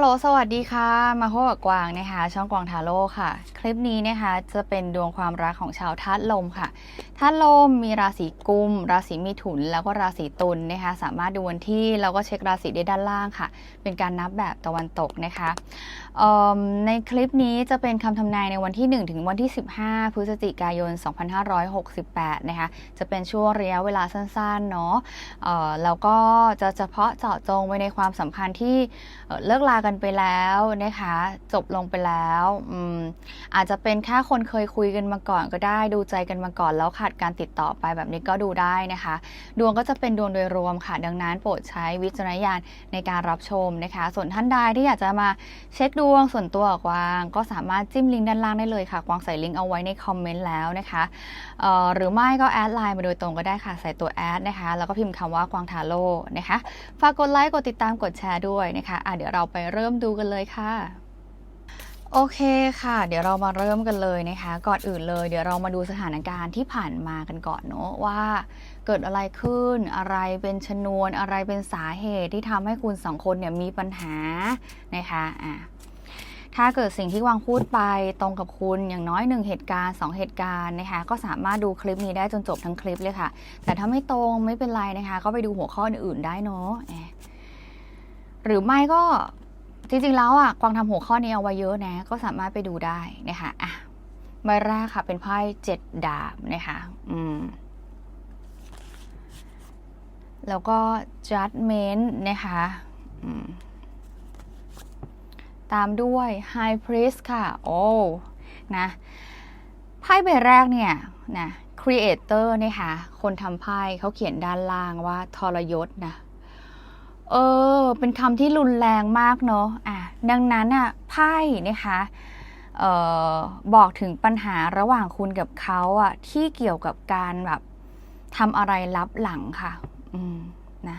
ฮัลโหล สวัสดีค่ะ มาพบกับกวางนะคะ ช่องกวางทาโร่ค่ะ คลิปนี้นะคะจะเป็นดวงความรักของชาวธาตุลมค่ะ ธาตุลมมีราศีกุม ราศีมิถุน แล้วก็ราศีตุลนะคะ สามารถดูวันที่แล้วก็เช็คราศีได้ด้านล่างค่ะ เป็นการนับแบบตะวันตกนะคะในคลิปนี้จะเป็นคำทำนายในวันที่ 1 ถึงวันที่ 15 พฤศจิกายน 2568 นะคะ จะเป็นช่วงระยะเวลาสั้นๆ เนาะแล้วก็จะเฉพาะเจาะจงไปในความสัมพันธ์ที่เลิกลากันไปแล้วนะคะ จบลงไปแล้วออาจจะเป็นแค่คนเคยคุยกันมาก่อนก็ได้ดูใจกันมาก่อนแล้วขาดการติดต่อไปแบบนี้ก็ดูได้นะคะ ดวงก็จะเป็นดวงโดยรวมค่ะ ดังนั้นโปรดใช้วิจารณญาณในการรับชมนะคะ ส่วนท่านใดที่อยากจะมาเช็คดวงส่วนตัวกวาง ก็สามารถจิ้มลิงก์ด้านล่างได้เลยค่ะกวางใส่ลิงก์เอาไว้ในคอมเมนต์แล้วนะคะออหรือไม่ก็แอดไลน์มาโดยตรงก็ได้ค่ะใส่ตัวแอดนะคะ แล้วก็พิมพ์คำว่ากวางทาโร่นะคะฝากกดไลค์กดติดตามกดแชร์ด้วยนะคะะเดี๋ยวเราไปเริ่มดูกันเลยค่ะ โอเคค่ะ เดี๋ยวเรามาเริ่มกันเลยนะคะ ก่อนอื่นเลย เดี๋ยวเรามาดูสถานการณ์ที่ผ่านมากันก่อนเนอะว่าเกิดอะไรขึ้น อะไรเป็นชนวน อะไรเป็นสาเหตุที่ทำให้คุณสองคนเนี่ยมีปัญหานะคะอะถ้าเกิดสิ่งที่วางพูดไปตรงกับคุณอย่างน้อยหนึ่งเหตุการณ์สองเหตุการณ์นะคะก็สามารถดูคลิปนี้ได้จนจบทั้งคลิปเลยค่ะ แต่ถ้าไม่ตรงไม่เป็นไรนะคะ ก็ไปดูหัวข้ออื่นๆได้เนาะหรือไม่ก็ จริงๆแล้วอะกวางทำหัวข้อนี้เอาไว้เยอะนะ ก็สามารถไปดูได้นะคะอะใบแรกค่ะ เป็นไพ่เจ็ดดาบนะคะอืมแล้วก็ judgment นะคะอืมตามด้วย High Priest ค่ะ โอ้นะไพ่ใบแรกเนี่ยนะ Creator นะคะคนทำไพ่เขาเขียนด้านล่างว่าทรยศนะ เออ เป็นคำที่รุนแรงมากเนาะอะดังนั้นอะไพ่นะคะเอ่อบอกถึงปัญหาระหว่างคุณกับเขาอะที่เกี่ยวกับการแบบทำอะไรลับหลังค่ะอืมนะ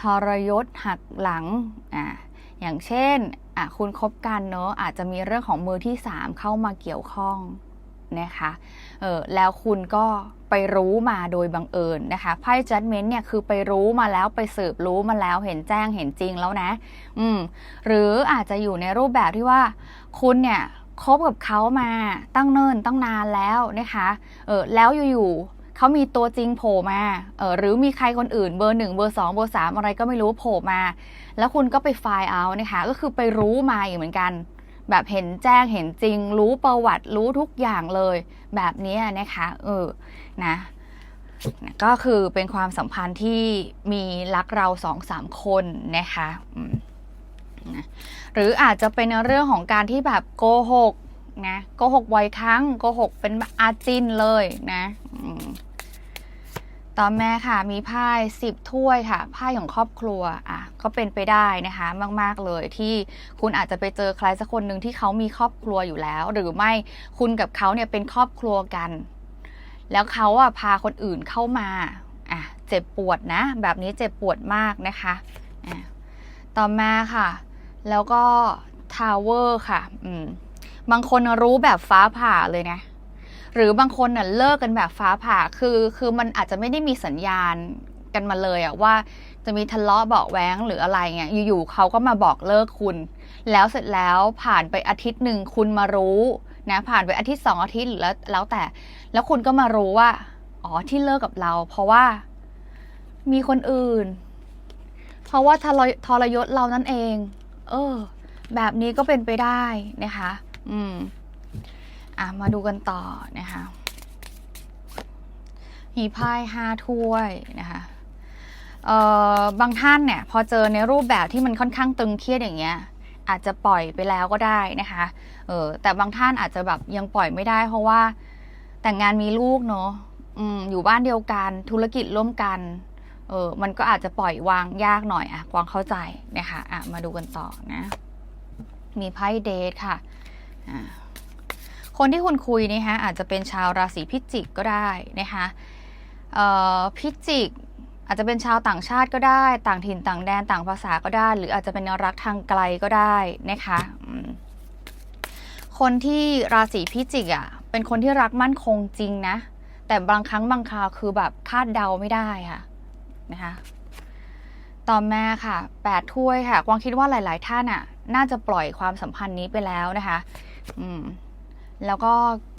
ทรยศหักหลังอะอย่างเช่นอะคุณคบกันเนอะอาจจะมีเรื่องของมือที่3เข้ามาเกี่ยวข้อง นะคะเออแล้วคุณก็ไปรู้มาโดยบังเอิญนะคะไพ่ judgment เนี่ยคือไปรู้มาแล้วไปสืบรู้มาแล้วเห็นแจ้งเห็นจริงแล้วนะ อืมหรืออาจจะอยู่ในรูปแบบที่ว่าคุณเนี่ยคบกับเขามาตั้งเนิ่นตั้งนานแล้วนะคะเออแล้วอยู่ๆเขามีตัวจริงโผล่มาเออหรือมีใครคนอื่นเบอร์หนึ่งเบอร์สองเบอร์สามอะไรก็ไม่รู้โผล่มา แล้วคุณก็ไปไฟล์เอานะคะก็คือไปรู้มาอีกเหมือนกัน แบบเห็นแจ้งเห็นจริง รู้ประวัติรู้ทุกอย่างเลย แบบนี้นะคะเออนะก็คือเป็นความสัมพันธ์ที่มีรักเราสองสามคนนะคะนะหรืออาจจะเป็นเรื่องของการที่แบบโกหกนะโกหกบ่อยครั้งโกหกเป็นอาจินเลยนะ ต่อแม่ค่ะมีไพ่สิบถ้วยค่ะไพ่ของครอบครัวอะก็เป็นไปได้นะคะมาก ๆ เลยที่คุณอาจจะไปเจอใครสักคนหนึ่งที่เขามีครอบครัวอยู่แล้ว หรือไม่คุณกับเขาเนี่ยเป็นครอบครัวกัน แล้วเขาอะพาคนอื่นเข้ามาอะเจ็บปวดนะ แบบนี้เจ็บปวดมากนะคะอะต่อมาค่ะ แล้วก็ทาวเวอร์ค่ะอืมบางคนรู้แบบฟ้าผ่าเลยนะ หรือบางคนน่ะเลิกกันแบบฟ้าผ่าคือคือมันอาจจะไม่ได้มีสัญญาณกันมาเลยอะว่าจะมีทะเลาะเบาะแว้งหรืออะไรเงี้ยอยู่ๆเขาก็มาบอกเลิกคุณ แล้วเสร็จแล้วผ่านไปอาทิตย์หนึ่งคุณมารู้นะผ่านไปอาทิตย์สองอาทิตย์หรือแล้วแล้วแต่ แล้วคุณก็มารู้ว่า อ๋อที่เลิกกับเรา เพราะว่ามีคนอื่น เพราะว่าทรยทรยศเรานั่นเอง เออ แบบนี้ก็เป็นไปได้นะคะ อืม อะมาดูกันต่อนะคะมีไพ่ห้าถ้วยนะคะเอ่อบางท่านเนี่ยพอเจอในรูปแบบที่มันค่อนข้างตึงเครียดอย่างเงี้ยอาจจะปล่อยไปแล้วก็ได้นะคะเออแต่บางท่านอาจจะแบบยังปล่อยไม่ได้ เพราะว่าแต่งงานมีลูกเนาะอืมอยู่บ้านเดียวกันธุรกิจร่วมกันเออมันก็อาจจะปล่อยวางยากหน่อยอะกวางเข้าใจนะคะอะมาดูกันต่อนะ มีไพ่เดทค่ะอ่า คนที่คุณคุยนะคะอาจจะเป็นชาวราศีพิจิกก็ได้นะคะพิจิกอาจจะเป็นชาวต่างชาติก็ได้ ต่างถิ่นต่างแดนต่างภาษาก็ได้ หรืออาจจะเป็นรักทางไกลก็ได้นะคะคนที่ราศีพิจิกอะ เป็นคนที่รักมั่นคงจริงนะ แต่บางครั้งบางคราวคือแบบคาดเดาไม่ได้ค่ะนะคะต่อมาค่ะแปดถ้วยค่ะกวางคิดว่าหลาย ๆ ท่านอะ น่าจะปล่อยความสัมพันธ์นี้ไปแล้วนะคะ อืม แล้วก็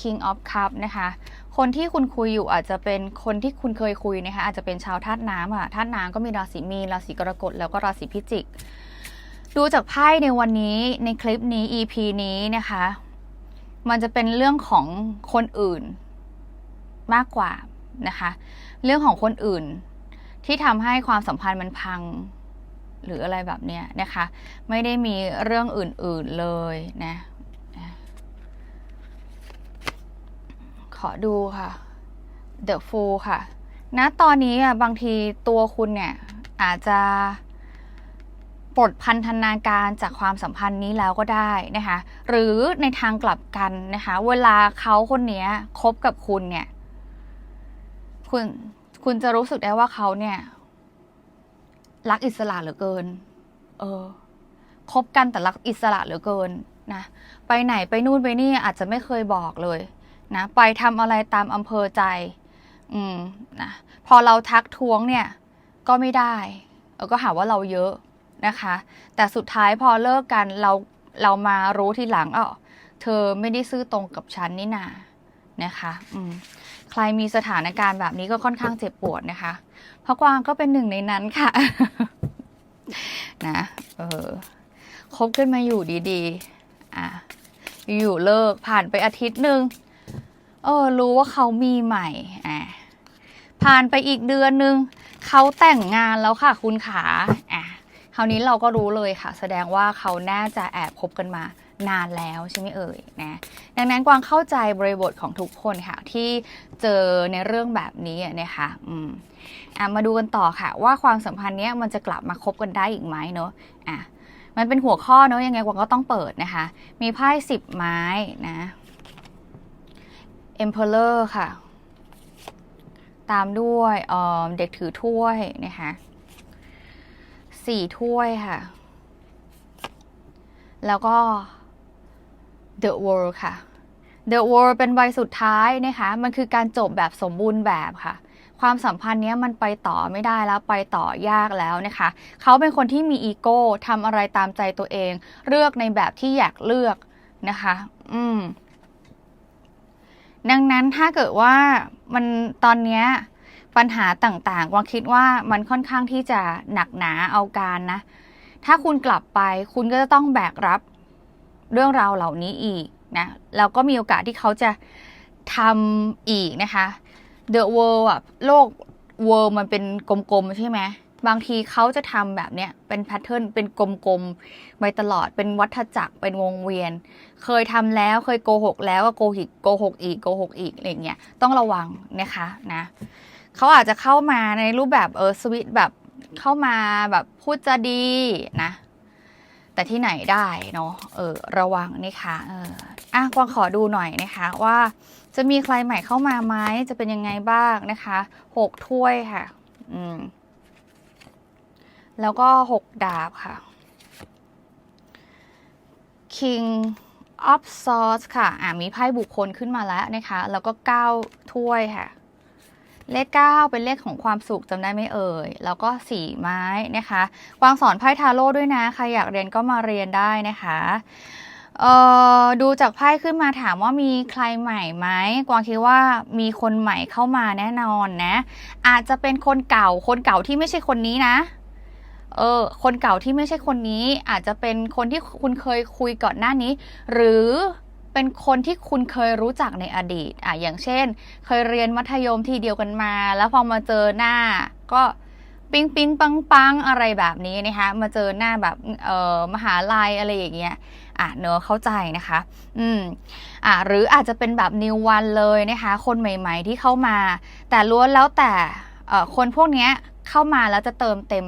King of Cup นะคะ คนที่คุณคุยอยู่อาจจะเป็นคนที่คุณเคยคุยนะคะ อาจจะเป็นชาวธาตุน้ำค่ะธาตุน้ำก็มีราศีมีนราศีกรกฎแล้วก็ราศีพิจิก ดูจากไพ่ในวันนี้ในคลิปนี้ EP นี้นะคะ มันจะเป็นเรื่องของคนอื่นมากกว่านะคะ เรื่องของคนอื่นที่ทำให้ความสัมพันธ์มันพังหรืออะไรแบบเนี้ยนะคะ ไม่ได้มีเรื่องอื่นๆเลยนะ ข อดูค่ะ The Fool ค่ะณตอนนี้อะบางทีตัวคุณเนี่ยอาจจะปลดพันธนาการจากความสัมพันธ์นี้แล้วก็ได้นะคะ หรือในทางกลับกันนะคะ เวลาเขาคนนี้คบกับคุณเนี่ย คุณคุณจะรู้สึกได้ว่าเขาเนี่ย รักอิสระเหลือเกิน เออคบกันแต่รักอิสระเหลือเกินนะ ไปไหนไปนู่นไปนี่อาจจะไม่เคยบอกเลย นะไปทำอะไรตามอำเภอใจอืมนะพอเราทักท้วงเนี่ยก็ไม่ได้เออก็หาว่าเราเยอะนะคะ แต่สุดท้ายพอเลิกกันเราเรามารู้ทีหลังอ๋อเธอไม่ได้ซื่อตรงกับฉันนี่นานะคะอืมใครมีสถานการณ์แบบนี้ก็ค่อนข้างเจ็บปวดนะคะ เพราะกวางก็เป็นหนึ่งในนั้นค่ะ นะเออคบกันมาอยู่ดีๆ อะอยู่เลิกผ่านไปอาทิตย์หนึ่ง เออ รู้ว่าเขามีใหม่อะผ่านไปอีกเดือนหนึ่งเขาแต่งงานแล้วค่ะคุณขาอะคราวนี้เราก็รู้เลยค่ะ แสดงว่าเขาน่าจะแอบคบกันมานานแล้วใช่ไหมเอ่ยนะดังนั้นกวางเข้าใจบริบทของทุกคนค่ะ ที่เจอในเรื่องแบบนี้นะคะอืมอะมาดูกันต่อค่ะ ว่าความสัมพันธ์เนี้ยมันจะกลับมาคบกันได้อีกไหมเนอะอะมันเป็นหัวข้อเนอะยังไงกวางก็ต้องเปิดนะคะ มีไพ่สิบไม้นะ Emperor ค่ะ ตามด้วยเเด็กถือถ้วยนะคะสี่ถ้วยค่ะ แล้วก็ The World ค่ะ The World เป็นใบสุดท้ายนะคะ มันคือการจบแบบสมบูรณ์แบบค่ะ ความสัมพันธ์เนี้ยมันไปต่อไม่ได้แล้วไปต่อยากแล้วนะคะ เขาเป็นคนที่มีอีโก้ทำอะไรตามใจตัวเอง เลือกในแบบที่อยากเลือกนะคะ อืม ดังนั้นถ้าเกิดว่ามันตอนเนี้ยปัญหาต่างๆ วางคิดว่ามันค่อนข้างที่จะหนักหนาเอาการนะ ถ้าคุณกลับไปคุณก็จะต้องแบกรับเรื่องราวเหล่านี้อีกนะแล้วก็มีโอกาสที่เขาจะทำอีกนะคะ The World อะโลก World มันเป็นกลมๆใช่ไหม บางทีเขาจะทำแบบเนี้ยเป็นแพทเทิร์นเป็นกลมๆไปตลอดเป็นวัฏจักรเป็นวงเวียน เคยทำแล้วเคยโกหกแล้วก็โกหกโกหกอีกโกหกอีกอะไรเงี้ยต้องระวังนะคะนะเขาอาจจะเข้ามาในรูปแบบเออสวิตแบบเข้ามาแบบพูดจะดีนะ แต่ที่ไหนได้เนาะเออระวังนี่ค่ะเอออะกวางขอดูหน่อยนะคะว่าจะมีใครใหม่เข้ามาไหมจะเป็นยังไงบ้างนะคะหกถ้วยค่ะ อืม แล้วก็หกดาบค่ะ King of Swords ค่ะ อ่ามีไพ่บุคคลขึ้นมาแล้วนะคะ แล้วก็เก้าถ้วยค่ะ เลข 9 เป็นเลขของความสุขจำได้ไหมเอ่ย แล้วก็4ไม้นะคะกวางสอนไพ่ทาโร่ด้วยนะ ใครอยากเรียนก็มาเรียนได้นะคะเออดูจากไพ่ขึ้นมาถามว่ามีใครใหม่ไหมกวางคิดว่ามีคนใหม่เข้ามาแน่นอนนะ อาจจะเป็นคนเก่าคนเก่าที่ไม่ใช่คนนี้นะ เออคนเก่าที่ไม่ใช่คนนี้อาจจะเป็นคนที่คุณเคยคุยก่อนหน้านี้ หรือเป็นคนที่คุณเคยรู้จักในอดีตอะอย่างเช่น เคยเรียนมัธยมที่เดียวกันมา แล้วพอมาเจอหน้า ก็ปิ๊งปิ๊งปังปังอะไรแบบนี้นะคะมาเจอหน้าแบบเอ่อมหาลัยอะไรอย่างเงี้ยอะเนอะเข้าใจนะคะ อืมอะหรืออาจจะเป็นแบบนิววันเลยนะคะ คนใหม่ๆที่เข้ามา แต่ล้วนแล้วแต่เอ่อคนพวกเนี้ยเข้ามาแล้วจะเติมเต็ม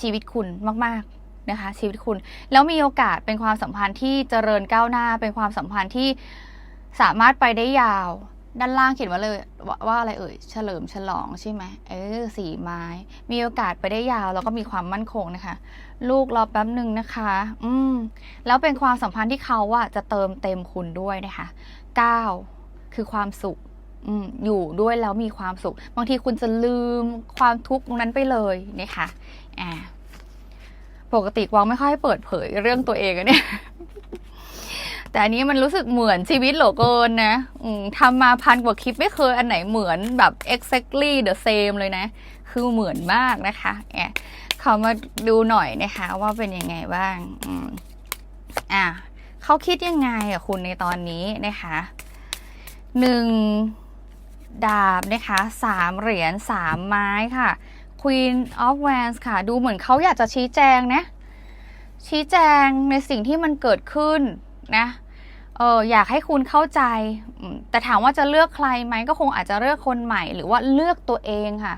ชีวิตคุณมาก ๆนะคะ ชีวิตคุณ แล้วมีโอกาสเป็นความสัมพันธ์ที่เจริญก้าวหน้า เป็นความสัมพันธ์ที่สามารถไปได้ยาว ด้านล่างเขียนว่าเลยว่าว่าอะไรเอ่ย เฉลิมฉลองใช่ไหมเออสีไม้ มีโอกาสไปได้ยาว แล้วก็มีความมั่นคงนะคะ ลูกรอแป๊บหนึ่งนะคะ อืมแล้วเป็นความสัมพันธ์ที่เขาอะจะเติมเต็มคุณด้วยนะคะเก้าคือความสุขอืมอยู่ด้วยแล้วมีความสุข บางทีคุณจะลืมความทุกข์ตรงนั้นไปเลยนะคะ อ่าปกติกวางไม่ค่อยเปิดเผยเรื่องตัวเองอะเนี่ย แต่อันนี้มันรู้สึกเหมือนชีวิตเหลือเกินนะอืมทำมาพันกว่าคลิปไม่เคยอันไหนเหมือนแบบ exactly the same เลยนะ คือเหมือนมากนะคะแอบเขามาดูหน่อยนะคะ ว่าเป็นยังไงบ้างอืมอะเขาคิดยังไงอะคุณในตอนนี้นะคะหนึ่งดาบนะคะสามเหรียญสามไม้ค่ะ Queen of Wands ค่ะ ดูเหมือนเขาอยากจะชี้แจงนะ ชี้แจงในสิ่งที่มันเกิดขึ้นนะเอออยากให้คุณเข้าใจ แต่ถามว่าจะเลือกใครไหมก็คงอาจจะเลือกคนใหม่ หรือว่าเลือกตัวเองค่ะ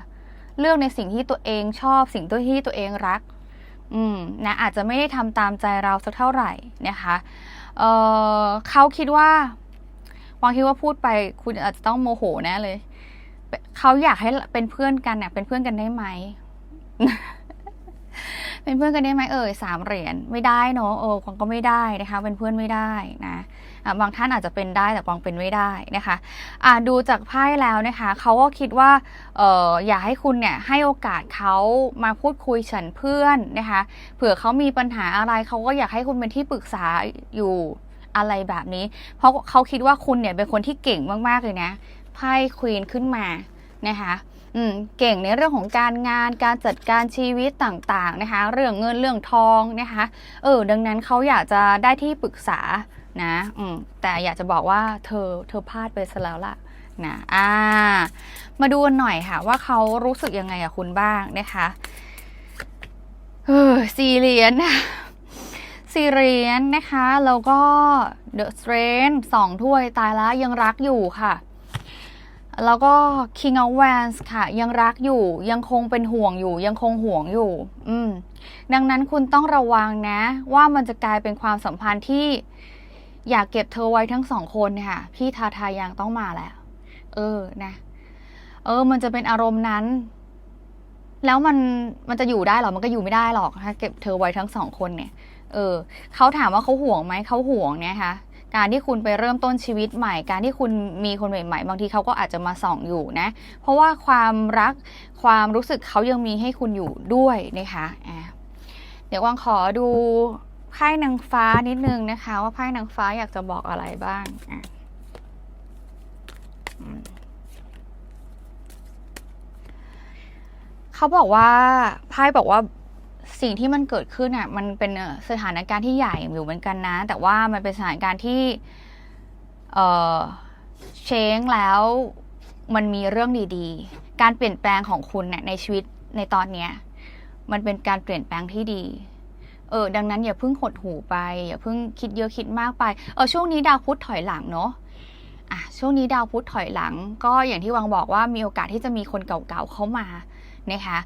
เลือกในสิ่งที่ตัวเองชอบสิ่งที่ตัวเองรัก อืมนะอาจจะไม่ได้ทำตามใจเราสักเท่าไหร่นะคะเออเขาคิดว่าวางคิดว่าพูดไปคุณอาจจะต้องโมโหแน่เลย เขาอยากให้เป็นเพื่อนกันเนี่ยเป็นเพื่อนกันได้ไหม เป็นเพื่อนกันได้ไหมเอ่ยสามเหรียญไม่ได้เนอะเออควางก็ไม่ได้นะคะ เป็นเพื่อนไม่ได้นะะบางท่านอาจจะเป็นได้แต่ควางเป็นไม่ได้นะคะะดูจากไพ่แล้วนะคะเขาก็คิดว่าเอออยากให้คุณเนี่ยให้โอกาสเขามาพูดคุยฉันเพื่อนนะคะเผื่อเขามีปัญหาอะไรเขาก็อยากให้คุณเป็นที่ปรึกษาอยู่อะไรแบบนี้ เพราะเขาคิดว่าคุณเนี่ยเป็นคนที่เก่งมากๆเลยนะ ไพ่ควีนขึ้นมานะคะอืมเก่งในเรื่องของการงานการจัดการชีวิตต่างๆนะคะ เรื่องเงินเรื่องทองนะคะเออดังนั้นเขาอยากจะได้ที่ปรึกษานะอืมแต่อยากจะบอกว่าเธอเธอพลาดไปซะแล้วล่ะนะอ่ามาดูกันหน่อยค่ะ ว่าเขารู้สึกยังไงกับคุณบ้างนะคะเออสี่เหรียญสี่เหรียญนะคะ แล้วก็ The Strength สองถ้วยตายแล้วยังรักอยู่ค่ะ แล้วก็ King of Wands ค่ะ ยังรักอยู่ยังคงเป็นห่วงอยู่ ยังคงห่วงอยู่ อืม ดังนั้นคุณต้องระวังนะ ว่ามันจะกลายเป็นความสัมพันธ์ที่ อยากเก็บเธอไว้ทั้งสองคนเนี่ยค่ะ พี่ทาทายังต้องมาแล้ว เออนะ เออ มันจะเป็นอารมณ์นั้น แล้วมันมันจะอยู่ได้หรอ มันก็อยู่ไม่ได้หรอกถ้าเก็บเธอไว้ทั้งสองคนเนี่ย เออเขาถามว่าเขาห่วงไหมเขาห่วงเนี่ยค่ะ การที่คุณไปเริ่มต้นชีวิตใหม่ การที่คุณมีคนใหม่ๆ บางทีเขาก็อาจจะมาส่องอยู่นะ เพราะว่าความรักความรู้สึกเขายังมีให้คุณอยู่ด้วยนะคะอะเดี๋ยววังขอดูไพ่นางฟ้านิดนึงนะคะ ว่าไพ่นางฟ้าอยากจะบอกอะไรบ้างอะเขาบอกว่าไพ่บอกว่า สิ่งที่มันเกิดขึ้นอะ มันเป็นสถานการณ์ที่ใหญ่อยู่เหมือนกันนะ แต่ว่ามันเป็นสถานการณ์ที่เออเชงแล้วมันมีเรื่องดีๆ การเปลี่ยนแปลงของคุณเนี่ยในชีวิตในตอนเนี้ยมันเป็นการเปลี่ยนแปลงที่ดี เออ ดังนั้นอย่าเพิ่งหดหูไป อย่าเพิ่งคิดเยอะคิดมากไป เออ ช่วงนี้ดาวพุธถอยหลังเนาะ อะ ช่วงนี้ดาวพุธถอยหลัง ก็อย่างที่วังบอกว่ามีโอกาสที่จะมีคนเก่าๆเข้ามา นะคะ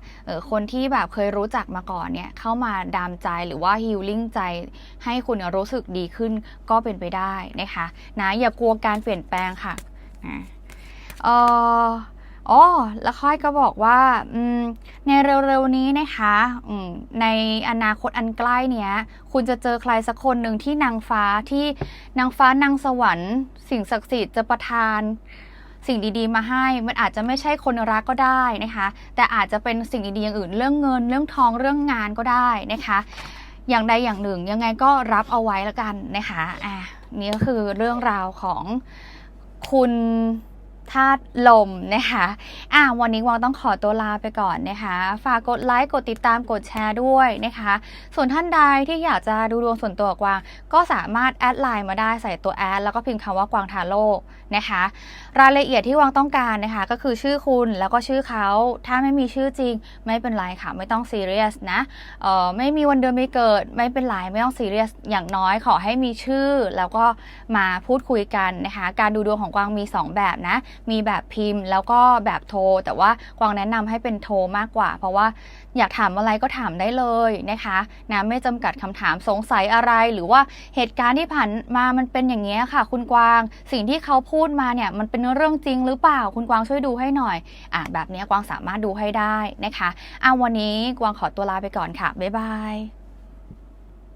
คนที่แบบเคยรู้จักมาก่อนเนี่ยเข้ามาดามใจหรือว่าฮิลลิ่งใจ ให้คุณรู้สึกดีขึ้นก็เป็นไปได้นะคะนะอย่ากลัวการเปลี่ยนแปลงค่ะนะเอออ๋อแล้วค่อยก็บอกว่าในเร็วๆนี้นะคะในอนาคตอันใกล้เนี้ย คุณจะเจอใครสักคนหนึ่งที่นางฟ้าที่นางฟ้านางสวรรค์ สิ่งศักดิ์สิทธิ์จะประทาน สิ่งดีๆ มาให้ มันอาจจะไม่ใช่คนรักก็ได้นะคะ แต่อาจจะเป็นสิ่งดีๆอย่างอื่น เรื่องเงิน เรื่องทอง เรื่องงานก็ได้นะคะ อย่างใดอย่างหนึ่งยังไงก็รับเอาไว้แล้วกันนะคะ อะนี่ก็คือเรื่องราวของคุณ ธาตุลมนะคะอะวันนี้วางต้องขอตัวลาไปก่อนนะคะ ฝากกดไลค์ กดติดตาม กดแชร์ด้วยนะคะ ส่วนท่านใดที่อยากจะดูดวงส่วนตัวกวาง ก็สามารถแอดไลน์มาได้ใส่ตัวแอดแล้วก็พิมพ์คำว่ากวางทาโร่นะคะ รายละเอียดที่วางต้องการนะคะ ก็คือชื่อคุณแล้วก็ชื่อเขา ถ้าไม่มีชื่อจริง ไม่เป็นไรค่ะ ไม่ต้องซีเรียสนะเอ่อไม่มีวันเดือนปีเกิด ไม่เป็นไรไม่ต้องซีเรียสอย่างน้อยขอให้มีชื่อ แล้วก็มาพูดคุยกันนะคะ การดูดวงของกวางมี 2 แบบนะมีแบบพิมพ์ แล้วก็แบบโทร แต่ว่ากวางแนะนำให้เป็นโทรมากกว่า เพราะว่าอยากถามอะไรก็ถามได้เลยนะคะนะไม่จำกัดคำถามสงสัยอะไร หรือว่าเหตุการณ์ที่ผ่านมามันเป็นอย่างนี้ยค่ะ คุณกวางสิ่งที่เขาพูดมาเนี่ยมันเป็นเรื่องจริงหรือเปล่าคุณกวางช่วยดูให้หน่อยอะแบบนี้กวางสามารถดูให้ได้นะคะอะวันนี้กวางขอตัวลาไปก่อนค่ะบ๊ายบาย